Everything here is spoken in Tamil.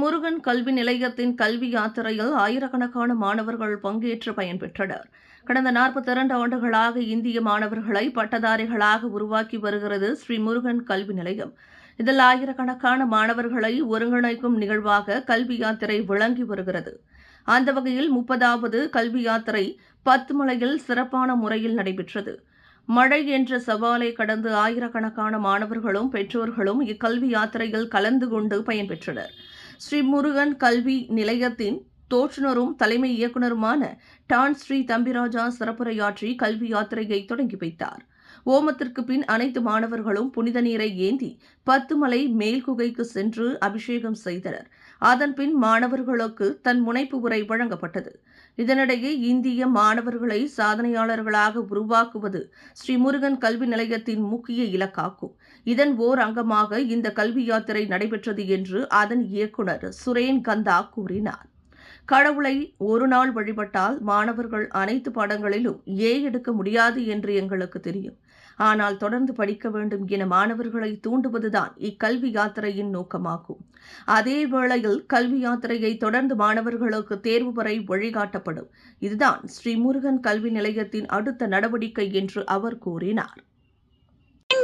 முருகன் கல்வி நிலையத்தின் கல்வி யாத்திரையில் ஆயிரக்கணக்கான மாணவர்கள் பங்கேற்று பயன்பெற்றனர். கடந்த நாற்பத்தி இரண்டு ஆண்டுகளாக இந்திய மாணவர்களை பட்டதாரிகளாக உருவாக்கி வருகிறது ஸ்ரீ முருகன் கல்வி நிலையம். இதில் ஆயிரக்கணக்கான மாணவர்களை ஒருங்கிணைக்கும் நிகழ்வாக கல்வி யாத்திரை விளங்கி வருகிறது. அந்த வகையில் முப்பதாவது கல்வி யாத்திரை பத்துமலையில் சிறப்பான முறையில் நடைபெற்றது. மழை என்ற சவாலை கடந்து ஆயிரக்கணக்கான மாணவர்களும் பெற்றோர்களும் இக்கல்வி யாத்திரையில் கலந்து கொண்டு பயன்பெற்றனர். ஸ்ரீ முருகன் கல்வி நிலையத்தின் தோற்றுநரும் தலைமை இயக்குநருமான டான் ஸ்ரீ தம்பிராஜா சிறப்புரையாற்றி கல்வி யாத்திரையை தொடங்கி வைத்தார். ஓமத்திற்கு பின் அனைத்து மாணவர்களும் புனித நீரை ஏந்தி பத்துமலை மேல்குகைக்கு சென்று அபிஷேகம் செய்தனர். அதன்பின் மாணவர்களுக்கு தன் முனைப்பு உரை வழங்கப்பட்டது. இதனிடையே இந்திய மாணவர்களை சாதனையாளர்களாக உருவாக்குவது ஸ்ரீ முருகன் கல்வி நிலையத்தின் முக்கிய இலக்காகும். இதன் ஓர் அங்கமாக இந்த கல்வி யாத்திரை நடைபெற்றது என்று அதன் இயக்குனர் சுரேன் கந்தா கூறினார். கடவுளை ஒரு நாள் வழிபட்டால் மாணவர்கள் அனைத்து பாடங்களிலும் ஏ எடுக்க முடியாது என்று எங்களுக்கு தெரியும். ஆனால் தொடர்ந்து படிக்க வேண்டும் என மாணவர்களை தூண்டுவதுதான் இக்கல்வி யாத்திரையின் நோக்கமாகும். அதே வேளையில் கல்வி யாத்திரையை தொடர்ந்து மாணவர்களுக்கு தேர்வு வரை வழிகாட்டப்படும். இதுதான் ஸ்ரீமுருகன் கல்வி நிலையத்தின் அடுத்த நடவடிக்கை என்று அவர் கூறினார்.